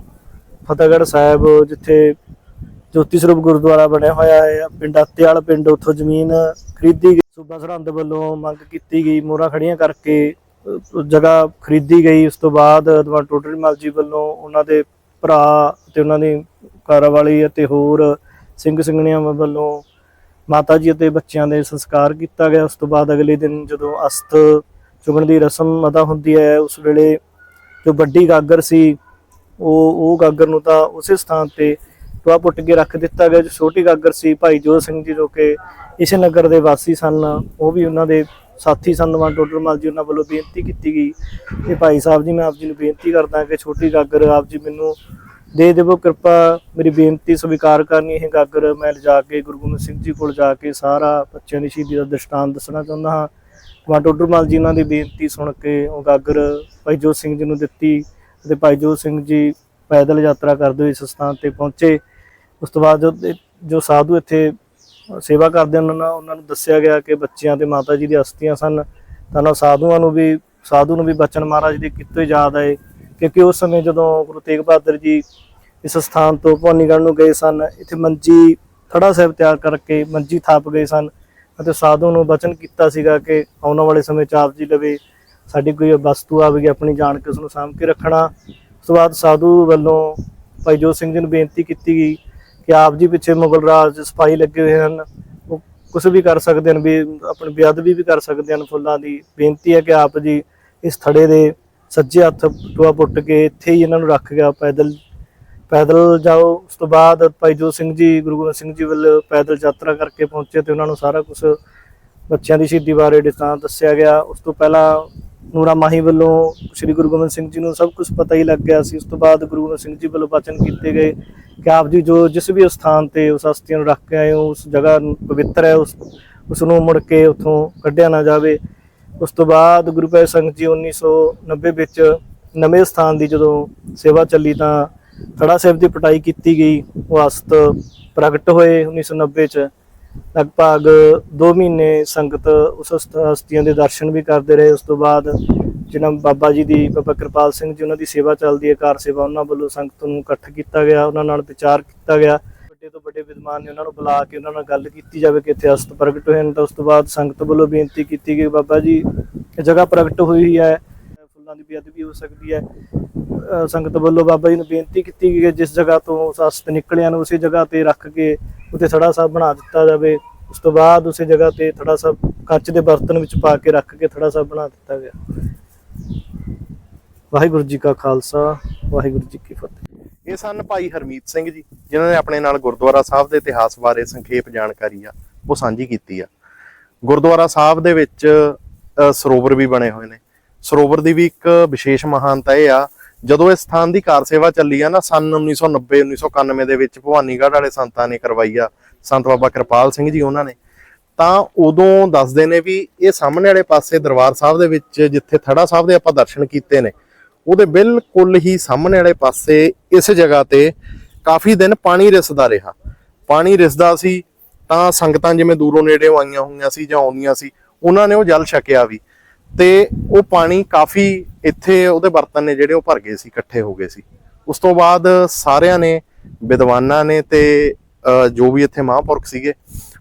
A: ਫਤਿਹਗੜ੍ਹ ਸਾਹਿਬ ਜਿੱਥੇ ਜੋਤੀ ਸਰੂਪ ਗੁਰਦੁਆਰਾ ਬਣਿਆ ਹੋਇਆ ਹੈ, ਪਿੰਡ ਅੱਤੇਵਾਲ ਪਿੰਡ, ਉੱਥੋਂ ਜ਼ਮੀਨ ਖਰੀਦੀ ਗਈ, ਸੂਬਾ ਸਰਹੰਦ ਵੱਲੋਂ ਮੰਗ ਕੀਤੀ ਗਈ, ਮੋਹਰਾਂ ਖੜੀਆਂ ਕਰਕੇ ਜਗ੍ਹਾ ਖਰੀਦੀ ਗਈ, ਉਸ ਤੋਂ ਬਾਅਦ ਦੀਵਾਨ ਟੋਡਰਮਲ ਜੀ ਵੱਲੋਂ ਉਹਨਾਂ ਦੇ ਭਰਾ ਤੇ ਉਹਨਾਂ ਦੀ ਘਰ ਅਤੇ ਹੋਰ ਸਿੰਘ ਸਿੰਘਣੀਆਂ ਵੱਲੋਂ ਮਾਤਾ ਜੀ ਅਤੇ ਬੱਚਿਆਂ ਦੇ ਸੰਸਕਾਰ ਕੀਤਾ ਗਿਆ, ਉਸ ਤੋਂ ਬਾਅਦ ਅਗਲੇ ਦਿਨ ਜਦੋਂ ਅਸਤ ਚੁਗਣ ਦੀ ਰਸਮ ਅਦਾ ਹੁੰਦੀ ਹੈ, ਉਸ ਵੇਲੇ ਜੋ ਵੱਡੀ ਗਾਗਰ ਸੀ, ਉਹ ਉਹ ਗਾਗਰ ਨੂੰ ਤਾਂ ਉਸੇ ਸਥਾਨ ਤੇ ਟੋਆ ਪੁੱਟ ਕੇ ਰੱਖ ਦਿੱਤਾ ਗਿਆ, ਜੋ ਛੋਟੀ ਗਾਗਰ ਸੀ, ਭਾਈ ਜੋਤ ਸਿੰਘ ਜੀ ਜੋ ਕਿ ਇਸੇ ਨਗਰ ਦੇ ਵਾਸੀ ਸਨ, ਉਹ ਵੀ ਉਹਨਾਂ ਦੇ ਸਾਥੀ ਸਨ ਨਵਾਂ ਟੋਡਰਮਲ ਜੀ ਉਹਨਾਂ ਵੱਲੋਂ ਬੇਨਤੀ ਕੀਤੀ ਗਈ ਕਿ ਭਾਈ ਸਾਹਿਬ ਜੀ, ਮੈਂ ਆਪ ਜੀ ਨੂੰ ਬੇਨਤੀ ਕਰਦਾ ਕਿ ਛੋਟੀ ਗਾਗਰ ਆਪ ਜੀ ਮੈਨੂੰ ਦੇ ਦੇਵੋ, ਕਿਰਪਾ ਮੇਰੀ ਬੇਨਤੀ ਸਵੀਕਾਰ ਕਰਨੀ, ਇਹ ਗਾਗਰ ਮੈਂ ਲਿਜਾ ਕੇ ਗੁਰੂ ਗੋਬਿੰਦ ਸਿੰਘ ਜੀ ਕੋਲ ਜਾ ਕੇ ਸਾਰਾ ਬੱਚਿਆਂ ਦੀ ਸ਼ਹੀਦੀ ਦਾ ਦ੍ਰਿਸ਼ਟਾਂਤ ਦੱਸਣਾ ਚਾਹੁੰਦਾ ਹਾਂ। ਮਾਂ ਟੋਡਰਮਲ ਜੀ ਉਹਨਾਂ ਦੀ ਬੇਨਤੀ ਸੁਣ ਕੇ ਉਹ ਗਾਗਰ ਭਾਈ ਜੋਤ ਸਿੰਘ ਜੀ ਨੂੰ ਦਿੱਤੀ ਤੇ ਭਾਈ ਜੋਤ ਸਿੰਘ ਜੀ ਪੈਦਲ ਯਾਤਰਾ ਕਰਦੇ ਹੋਏ ਇਸ ਸਥਾਨ ਤੇ ਪਹੁੰਚੇ। ਉਸ ਤੋਂ ਬਾਅਦ ਜੋ ਸਾਧੂ ਇੱਥੇ ਸੇਵਾ ਕਰਦੇ ਹਨ, ਉਹਨਾਂ ਉਹਨਾਂ ਨੂੰ ਦੱਸਿਆ ਗਿਆ ਕਿ ਬੱਚਿਆਂ ਤੇ ਮਾਤਾ ਜੀ ਦੀ ਅਸਥੀਆਂ ਸਨ। ਤਾਂ ਉਹਨਾਂ ਸਾਧੂਆਂ ਨੂੰ ਵੀ ਸਾਧੂ ਨੂੰ ਵੀ ਬਚਨ ਮਹਾਰਾਜ ਦੀ ਕਿੱਤੇ ਯਾਦ ਆਏ ਕਿਉਂਕਿ ਉਸ ਸਮੇਂ ਜਦੋਂ ਗੁਰੂ ਤੇਗ ਬਹਾਦਰ ਜੀ ਇਸ ਸਥਾਨ ਤੋਂ ਭਵਾਨੀਗੜ੍ਹ ਨੂੰ ਗਏ ਸਨ, ਇੱਥੇ ਮੰਜੀ ਥੜਾ ਸਾਹਿਬ ਤਿਆਰ ਕਰਕੇ ਮੰਜੀ ਥਾਪ ਗਏ ਸਨ। ਅਤੇ ਸਾਧੂ ਨੂੰ ਬਚਨ ਕੀਤਾ ਸੀਗਾ ਕਿ ਆਉਣ ਵਾਲੇ ਸਮੇਂ 'ਚ ਆਪ ਜੀ ਲਵੇ, ਸਾਡੀ ਕੋਈ ਵਸਤੂ ਆਵੇਗੀ, ਆਪਣੀ ਜਾਣ ਕੇ ਉਸ ਨੂੰ ਸਾਂਭ ਕੇ ਰੱਖਣਾ। ਉਸ ਤੋਂ ਬਾਅਦ ਸਾਧੂ ਵੱਲੋਂ ਭਾਈ ਜੋਤ ਸਿੰਘ ਜੀ ਨੂੰ ਬੇਨਤੀ ਕੀਤੀ ਗਈ ਕਿ ਆਪ ਜੀ ਪਿੱਛੇ ਮੁਗਲ ਰਾਜ ਸਿਪਾਹੀ ਲੱਗੇ ਹੋਏ ਹਨ। ਉਹ ਕੁਝ ਵੀ ਕਰ ਸਕਦੇ ਹਨ, ਵੀ ਆਪਣੀ ਬੇਅਦਬੀ ਵੀ ਕਰ ਸਕਦੇ ਹਨ ਫੁੱਲਾਂ ਦੀ। ਬੇਨਤੀ ਹੈ ਕਿ ਆਪ ਜੀ ਇਸ ਥੜੇ ਦੇ ਸੱਜੇ ਹੱਥ ਟੋਆ ਪੁੱਟ ਕੇ ਇੱਥੇ ਹੀ ਇਹਨਾਂ ਨੂੰ ਰੱਖ ਗਿਆ ਪੈਦਲ ਪੈਦਲ ਜਾਓ, ਉਸ ਤੋਂ ਬਾਅਦ ਭਾਈ ਜੋਤ ਸਿੰਘ ਜੀ, ਗੁਰੂ ਗੋਬਿੰਦ ਸਿੰਘ ਜੀ ਵੱਲ ਪੈਦਲ ਯਾਤਰਾ ਕਰਕੇ ਪਹੁੰਚੇ ਤੇ ਉਹਨਾਂ ਨੂੰ ਸਾਰਾ ਕੁਝ ਬੱਚਿਆਂ ਦੀ ਸ਼ਹੀਦੀ ਬਾਰੇ ਡਿਸਤਾਂ ਦੱਸਿਆ ਗਿਆ। ਉਸ ਤੋਂ ਪਹਿਲਾਂ ਨੂਰਾ ਮਾਹੀ ਵੱਲੋਂ ਸ੍ਰੀ ਗੁਰੂ ਗੋਬਿੰਦ ਸਿੰਘ ਜੀ ਨੂੰ ਸਭ ਕੁਝ ਪਤਾ ਹੀ ਲੱਗ ਗਿਆ ਸੀ। ਉਸ ਤੋਂ ਬਾਅਦ ਗੁਰੂ ਗੋਬਿੰਦ ਸਿੰਘ ਜੀ ਵੱਲੋਂ ਬਚਨ ਕੀਤੇ ਗਏ ਕਿ ਆਪ ਜੀ ਜੋ ਜਿਸ ਵੀ ਸਥਾਨ ਤੇ ਉਸ ਹਸਤੀਆਂ ਨੂੰ ਰੱਖ ਕੇ ਆਏ ਹੋ, ਉਸ ਜਗ੍ਹਾ ਪਵਿੱਤਰ ਹੈ, ਉਸ ਉਸ ਨੂੰ ਮੁੜ ਕੇ ਉੱਥੋਂ ਕੱਢਿਆ ਨਾ ਜਾਵੇ। ਉਸ ਤੋਂ ਬਾਅਦ ਗੁਰੂ ਪਿਆਰੇ ਸਿੰਘ ਜੀ 1990 ਵਿੱਚ ਨਵੇਂ ਸਥਾਨ ਦੀ ਜਦੋਂ ਸੇਵਾ ਚੱਲੀ ਤਾਂ ਖੜਾ ਸਾਹਿਬ ਦੀ ਪਟਾਈ ਕੀਤੀ ਗਈ। ਉਹ ਅਸਤ ਪ੍ਰਗਟ ਹੋਏ 1990 ਚ। ਲਗਭਗ 2 ਮਹੀਨੇ ਸੰਗਤ ਉਸ ਹਸਤ- ਹਸਤੀਆਂ ਦੇ ਦਰਸ਼ਨ ਵੀ ਕਰਦੇ ਰਹੇ। ਉਸ ਤੋਂ ਬਾਅਦ ਜਿਹਨਾਂ ਬਾਬਾ ਜੀ ਦੀ, ਬਾਬਾ ਕਿਰਪਾਲ ਸਿੰਘ ਜੀ, ਉਹਨਾਂ ਦੀ ਸੇਵਾ ਚੱਲਦੀ ਹੈ। ਕਾਰ ਸੇਵਾ ਉਹਨਾਂ ਵੱਲੋਂ ਸੰਗਤ ਨੂੰ ਇਕੱਠ ਕੀਤਾ ਗਿਆ। ਉਹਨਾਂ ਨਾਲ ਵਿਚਾਰ ਕੀਤਾ ਗਿਆ। ਵੱਡੇ ਤੋਂ ਵੱਡੇ ਵਿਦਵਾਨ ਨੇ ਉਹਨਾਂ ਨੂੰ ਬੁਲਾ ਕੇ ਉਹਨਾਂ ਨਾਲ ਗੱਲ ਕੀਤੀ ਜਾਵੇ ਕਿ ਇੱਥੇ ਅਸਤ ਪ੍ਰਗਟ ਹੋਏ ਨੇ ਤਾਂ ਉਸ ਤੋਂ ਬਾਅਦ ਸੰਗਤ ਵੱਲੋਂ ਬੇਨਤੀ ਕੀਤੀ ਗਈ, ਬਾਬਾ ਜੀ, ਇਹ ਜਗ੍ਹਾ ਪ੍ਰਗਟ ਹੋਈ ਹੈ। ਫੁੱਲਾਂ ਦੀ ਬੇਅਦਬੀ ਹੋ ਸਕਦੀ ਹੈ। ਸੰਗਤ ਵੱਲੋਂ ਬਾਬਾ ਜੀ ਨੂੰ ਬੇਨਤੀ ਕੀਤੀ ਗਈ ਕਿ ਜਿਸ ਜਗ੍ਹਾ ਤੋਂ ਉਸ ਅਸਤ ਨਿਕਲਿਆ ਨੂੰ ਉਸੇ ਜਗ੍ਹਾ ਤੇ ਰੱਖ ਕੇ ਉੱਥੇ ਥੜਾ ਸਾਹਿਬ ਬਣਾ ਦਿੱਤਾ ਜਾਵੇ ਉਸ ਤੋਂ ਬਾਅਦ ਉਸੇ ਜਗ੍ਹਾ ਤੇ ਥੜਾ ਸਾਹਿਬ ਕੱਚ ਦੇ ਬਰਤਨ ਵਿੱਚ ਪਾ ਕੇ ਰੱਖ ਕੇ ਥੜਾ ਸਾਹਿਬ ਬਣਾ ਦਿੱਤਾ ਗਿਆ। ਵਾਹਿਗੁਰੂ ਜੀ ਕਾ ਖਾਲਸਾ ਵਾਹਿਗੁਰੂ ਜੀ ਕੀ ਫਤਿਹ।
B: ਇਹ ਸਨ ਭਾਈ ਹਰਮੀਤ ਸਿੰਘ ਜੀ ਜਿਨ੍ਹਾਂ ਨੇ ਆਪਣੇ ਨਾਲ ਗੁਰਦੁਆਰਾ ਸਾਹਿਬ ਦੇ ਇਤਿਹਾਸ ਬਾਰੇ ਸੰਖੇਪ ਜਾਣਕਾਰੀ ਆ ਉਹ ਸਾਂਝੀ ਕੀਤੀ ਆ। ਗੁਰਦੁਆਰਾ ਸਾਹਿਬ ਦੇ ਵਿੱਚ ਅ, ਸਰੋਵਰ ਵੀ ਬਣੇ ਹੋਏ ਨੇ। ਸਰੋਵਰ ਦੀ ਵੀ ਇੱਕ ਵਿਸ਼ੇਸ਼ ਮਹਾਨਤਾ ਇਹ ਆ ਜਦੋਂ ਇਸ ਸਥਾਨ ਦੀ ਕਾਰ ਸੇਵਾ ਚੱਲੀ ਆ ਨਾ, ਸਨ 1990 1991 ਦੇ ਵਿੱਚ ਭਵਾਨੀਗੜ੍ਹ ਵਾਲੇ ਸੰਤਾਂ ਨੇ ਕਰਵਾਈ ਆ, ਸੰਤ ਬਾਬਾ ਕਿਰਪਾਲ ਸਿੰਘ ਜੀ ਉਹਨਾਂ ਨੇ। ਤਾਂ ਉਦੋਂ ਦੱਸਦੇ ਨੇ ਵੀ ਇਹ ਸਾਹਮਣੇ ਵਾਲੇ ਪਾਸੇ ਦਰਬਾਰ ਸਾਹਿਬ ਦੇ ਵਿੱਚ, ਜਿੱਥੇ ਥੜਾ ਸਾਹਿਬ ਦੇ ਆਪਾਂ ਦਰਸ਼ਨ ਕੀਤੇ ਨੇ, ਉਹਦੇ ਬਿਲਕੁਲ ਹੀ ਸਾਹਮਣੇ ਵਾਲੇ ਪਾਸੇ ਇਸ ਜਗ੍ਹਾ ਤੇ ਕਾਫੀ ਦਿਨ ਪਾਣੀ ਰਿਸਦਾ ਰਿਹਾ। ਪਾਣੀ ਰਿਸਦਾ ਸੀ ਤਾਂ ਸੰਗਤਾਂ ਜਿਵੇਂ ਦੂਰੋਂ ਨੇੜੇੋਂ ਆਈਆਂ ਹੋਈਆਂ ਸੀ ਜਾਂ ਆਉਂਦੀਆਂ ਸੀ, ਉਹਨਾਂ ਨੇ ਉਹ ਜਲ ਛਕਿਆ ਵੀ। ਤੇ ਉਹ ਪਾਣੀ ਕਾਫੀ ਇੱਥੇ ਉਹਦੇ ਬਰਤਨ ਨੇ ਜਿਹੜੇ ਉਹ ਭਰ ਗਏ ਸੀ, ਇਕੱਠੇ ਹੋ ਗਏ ਸੀ। ਉਸ ਤੋਂ ਬਾਅਦ ਸਾਰਿਆਂ ਨੇ, ਵਿਦਵਾਨਾਂ ਨੇ ਤੇ ਜੋ ਵੀ ਇੱਥੇ ਮਹਾਂਪੁਰਖ ਸੀਗੇ,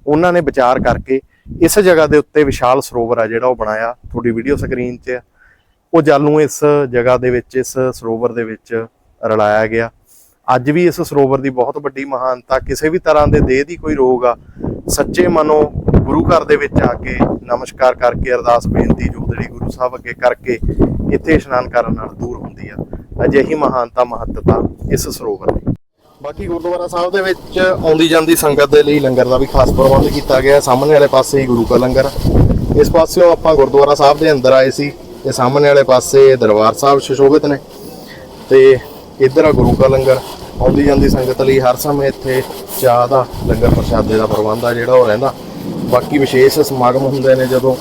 B: ਉਹਨਾਂ ਨੇ ਵਿਚਾਰ ਕਰਕੇ ਇਸ ਜਗ੍ਹਾ ਦੇ ਉੱਤੇ ਵਿਸ਼ਾਲ ਸਰੋਵਰ ਆ ਜਿਹੜਾ ਉਹ ਬਣਾਇਆ। ਤੁਹਾਡੀ ਵੀਡੀਓ ਸਕਰੀਨ 'ਚ ਉਹ ਜਲ ਨੂੰ ਇਸ ਜਗ੍ਹਾ ਦੇ ਵਿੱਚ, ਇਸ ਸਰੋਵਰ ਦੇ ਵਿੱਚ ਰਲਾਇਆ ਗਿਆ। ਅੱਜ ਵੀ ਇਸ ਸਰੋਵਰ ਦੀ ਬਹੁਤ ਵੱਡੀ ਮਹਾਨਤਾ, ਕਿਸੇ ਵੀ ਤਰ੍ਹਾਂ ਦੇ ਦੇਹ ਦੀ ਕੋਈ ਰੋਗ ਆ, ਸੱਚੇ ਮਨੋਂ ਗੁਰੂ ਘਰ ਦੇ ਵਿੱਚ ਆ ਕੇ ਨਮਸਕਾਰ ਕਰਕੇ, ਅਰਦਾਸ ਬੇਨਤੀ ਜੋਦੜੀ ਗੁਰੂ ਸਾਹਿਬ ਅੱਗੇ ਕਰਕੇ ਇੱਥੇ ਇਸ਼ਨਾਨ ਕਰਨ ਨਾਲ ਦੂਰ ਹੁੰਦੀ ਆ। ਅਜਿਹੀ ਮਹਾਨਤਾ, ਮਹੱਤਤਾ ਇਸ ਸਰੋਵਰ ਦੀ। ਬਾਕੀ ਗੁਰਦੁਆਰਾ ਸਾਹਿਬ ਦੇ ਵਿੱਚ ਆਉਂਦੀ ਜਾਂਦੀ ਸੰਗਤ ਦੇ ਲਈ ਲੰਗਰ ਦਾ ਵੀ ਖਾਸ ਪ੍ਰਬੰਧ ਕੀਤਾ ਗਿਆ। ਸਾਹਮਣੇ ਵਾਲੇ ਪਾਸੇ ਹੀ ਗੁਰੂ ਕਾ ਲੰਗਰ। ਆ। ਇਸ ਪਾਸਿਓਂ ਆਪਾਂ ਗੁਰਦੁਆਰਾ ਸਾਹਿਬ ਦੇ ਅੰਦਰ ਆਏ ਸੀ ਤੇ ਸਾਹਮਣੇ ਵਾਲੇ ਪਾਸੇ ਦਰਬਾਰ ਸਾਹਿਬ ਸੁਸ਼ੋਭਿਤ ਨੇ। ਤੇ ਇੱਧਰ ਆ ਗੁਰੂ ਕਾ ਲੰਗਰ। ਆਉਂਦੀ ਜਾਂਦੀ ਸੰਗਤ ਲਈ ਹਰ ਸਮੇਂ ਇੱਥੇ ਚਾਹ ਦਾ ਲੰਗਰ ਪ੍ਰਸ਼ਾਦੇ ਦਾ ਪ੍ਰਬੰਧ ਆ ਜਿਹੜਾ ਉਹ ਰਹਿੰਦਾ। ਬਾਕੀ ਵਿਸ਼ੇਸ਼ ਸਮਾਗਮ ਹੁੰਦੇ ਨੇ ਜਦੋਂ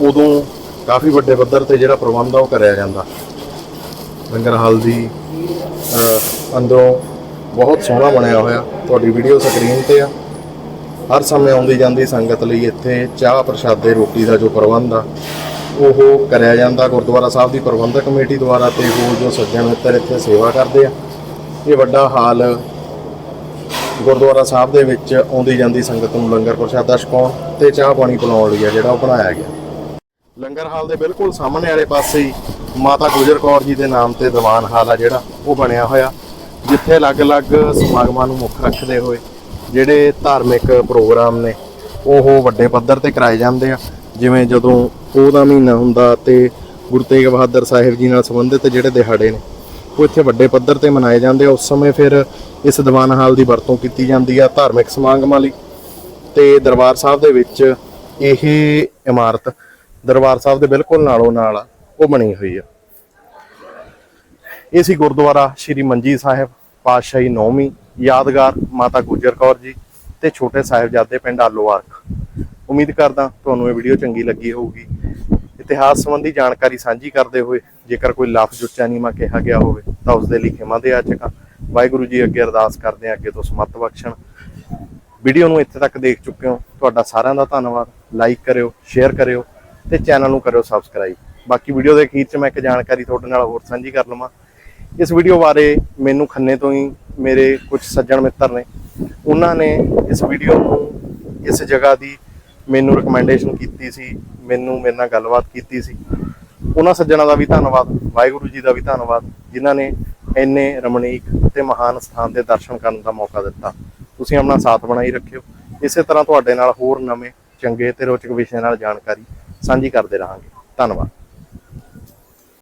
B: ਉਦੋਂ ਕਾਫੀ ਵੱਡੇ ਪੱਧਰ ਤੇ ਜਿਹੜਾ ਪ੍ਰਬੰਧ ਆ ਉਹ ਕਰਿਆ ਜਾਂਦਾ। ਲੰਗਰ ਹਾਲ ਦੀ ਅੰਦਰੋਂ ਬਹੁਤ ਸੋਹਣਾ ਬਣਿਆ ਹੋਇਆ। ਤੁਹਾਡੀ ਵੀਡੀਓ ਸਕਰੀਨ ਤੇ ਆ। ਹਰ ਸਮੇਂ ਆਉਂਦੀ ਜਾਂਦੀ ਸੰਗਤ ਲਈ ਇੱਥੇ ਚਾਹ ਪ੍ਰਸ਼ਾਦੇ, ਰੋਟੀ ਦਾ ਜੋ ਪ੍ਰਬੰਧ ਆ, ਉਹ ਕਰਿਆ ਜਾਂਦਾ। ਗੁਰਦੁਆਰਾ ਸਾਹਿਬ ਦੀ ਪ੍ਰਬੰਧਕ ਕਮੇਟੀ ਦੁਆਰਾ ਤੇ ਹੋਰ ਜੋ ਸੱਜਣ ਮਿੱਤਰ ਇੱਥੇ ਸੇਵਾ ਕਰਦੇ ਆ। ਇਹ ਵੱਡਾ ਹਾਲ ਗੁਰਦੁਆਰਾ ਸਾਹਿਬ ਦੇ ਵਿੱਚ ਆਉਂਦੀ ਜਾਂਦੀ ਸੰਗਤ ਨੂੰ ਲੰਗਰ ਪ੍ਰਸ਼ਾਦਾ ਛਕਾਉਣ ਤੇ ਚਾਹ ਪਾਣੀ ਪਿਲਾਉਣ ਲਈ ਆ ਜਿਹੜਾ ਉਹ ਬਣਾਇਆ ਗਿਆ। ਲੰਗਰ ਹਾਲ ਦੇ ਬਿਲਕੁਲ ਸਾਹਮਣੇ ਵਾਲੇ ਪਾਸੇ ਹੀ ਮਾਤਾ ਗੁਜਰ ਕੌਰ ਜੀ ਦੇ ਨਾਮ ਤੇ ਦੀਵਾਨ ਹਾਲ ਆ ਜਿਹੜਾ, ਉਹ ਬਣਿਆ ਹੋਇਆ, ਜਿੱਥੇ ਅਲੱਗ-ਅਲੱਗ ਸਮਾਗਮਾਂ ਨੂੰ ਮੁੱਖ ਰੱਖਦੇ ਹੋਏ ਜਿਹੜੇ ਧਾਰਮਿਕ ਪ੍ਰੋਗਰਾਮ ਨੇ, ਉਹ ਵੱਡੇ ਪੱਧਰ ਤੇ ਕਰਾਏ ਜਾਂਦੇ ਆ। ਜਿਵੇਂ ਜਦੋਂ ਉਹ ਦਾ ਮਹੀਨਾ ਹੁੰਦਾ ਤੇ ਗੁਰੂ ਤੇਗ ਬਹਾਦਰ ਸਾਹਿਬ ਜੀ ਨਾਲ ਸੰਬੰਧਿਤ ਜਿਹੜੇ ਦਿਹਾੜੇ ਨੇ ਉਹ ਇੱਥੇ ਵੱਡੇ ਪੱਧਰ ਤੇ ਮਨਾਏ ਜਾਂਦੇ ਆ। ਉਸ ਸਮੇਂ ਫਿਰ ਇਸ ਦੀਵਾਨ ਹਾਲ ਦੀ ਵਰਤੋਂ ਕੀਤੀ ਜਾਂਦੀ ਆ ਧਾਰਮਿਕ ਸਮਾਗਮਾਂ ਲਈ। ਤੇ ਦਰਬਾਰ ਸਾਹਿਬ ਦੇ ਵਿੱਚ ਇਹ ਇਮਾਰਤ ਦਰਬਾਰ ਸਾਹਿਬ ਦੇ ਬਿਲਕੁਲ ਨਾਲੋਂ ਨਾਲ ਉਹ ਬਣੀ ਹੋਈ ਆ। ਇਹ ਸੀ ਗੁਰਦੁਆਰਾ ਸ਼੍ਰੀ ਮੰਜੀ ਸਾਹਿਬ, ਪਾਤਸ਼ਾਹੀ ਨੌਵੀਂ ਯਾਦਗਾਰ ਮਾਤਾ ਗੁਜਰ ਕੌਰ ਜੀ ਤੇ ਛੋਟੇ ਸਾਹਿਬਜ਼ਾਦੇ ਪਿੰਡ ਆਲੋਵਾਰਕ ਉਮੀਦ ਕਰਦਾ ਤੁਹਾਨੂੰ ਇਹ ਵੀਡੀਓ ਚੰਗੀ ਲੱਗੀ ਹੋਊਗੀ। ਇਤਿਹਾਸ ਸੰਬੰਧੀ ਜਾਣਕਾਰੀ ਸਾਂਝੀ ਕਰਦੇ ਹੋਏ ਜੇਕਰ ਕੋਈ ਲਫ਼ਜ਼ ਉੱਚਾ ਨੀਵਾਂ ਕਿਹਾ ਗਿਆ ਹੋਵੇ ਤਾਂ ਉਸ ਦੇ ਲਈ ਖਿਮਾ ਦੇ ਆਚਕਾਂ ਵਾਹਿਗੁਰੂ ਜੀ ਅੱਗੇ ਅਰਦਾਸ ਕਰਦੇ ਹਾਂ ਅੱਗੇ ਤੋਂ ਸਮੱਤ ਬਖਸ਼ਣ। ਵੀਡੀਓ ਨੂੰ ਇੱਥੇ ਤੱਕ ਦੇਖ ਚੁੱਕੇ ਹੋ। ਤੁਹਾਡਾ ਸਾਰਿਆਂ ਦਾ ਧੰਨਵਾਦ। ਲਾਈਕ ਕਰਿਓ, ਸ਼ੇਅਰ ਕਰਿਓ ਤੇ ਚੈਨਲ ਨੂੰ ਕਰਿਓ ਸਬਸਕ੍ਰਾਈਬ। ਬਾਕੀ ਵੀਡੀਓ ਦੇ ਅਖੀਰ 'ਚ ਮੈਂ ਇੱਕ ਜਾਣਕਾਰੀ ਤੁਹਾਡੇ ਨਾਲ ਹੋਰ ਸਾਂਝੀ ਕਰ ਲਵਾਂ। ਇਸ ਵੀਡੀਓ ਬਾਰੇ ਮੈਨੂੰ ਖੰਨੇ ਤੋਂ ਹੀ ਮੇਰੇ ਕੁਝ ਸੱਜਣ ਮਿੱਤਰ ਨੇ। ਉਹਨਾਂ ਨੇ ਇਸ ਵੀਡੀਓ ਨੂੰ ਇਸ ਜਗ੍ਹਾ ਦੀ ਮੈਨੂੰ ਰეკਮੈਂਡੇਸ਼ਨ ਕੀਤੀ ਸੀ, ਮੈਨੂੰ, ਮੇਰੇ ਨਾਲ ਗੱਲਬਾਤ ਕੀਤੀ ਸੀ। ਉਹਨਾਂ ਸੱਜਣਾ ਦਾ ਵੀ ਧੰਨਵਾਦ, ਵਾਹਿਗੁਰੂ ਜੀ ਦਾ ਵੀ ਧੰਨਵਾਦ, ਜਿਨ੍ਹਾਂ ਨੇ ਇੰਨੇ ਰਮਣੀਕ ਤੇ ਮਹਾਨ ਸਥਾਨ ਦੇ ਦਰਸ਼ਨ ਕਰਨ ਦਾ ਮੌਕਾ ਦਿੱਤਾ। ਤੁਸੀਂ ਆਪਣਾ ਸਾਥ ਬਣਾਈ ਰੱਖਿਓ। ਇਸੇ ਤਰ੍ਹਾਂ ਤੁਹਾਡੇ ਨਾਲ ਹੋਰ ਨਵੇਂ, ਚੰਗੇ ਤੇ ਰੋਚਕ ਵਿਸ਼ੇ ਨਾਲ ਜਾਣਕਾਰੀ ਸਾਂਝੀ ਕਰਦੇ ਰਹਾਂਗੇ। ਧੰਨਵਾਦ।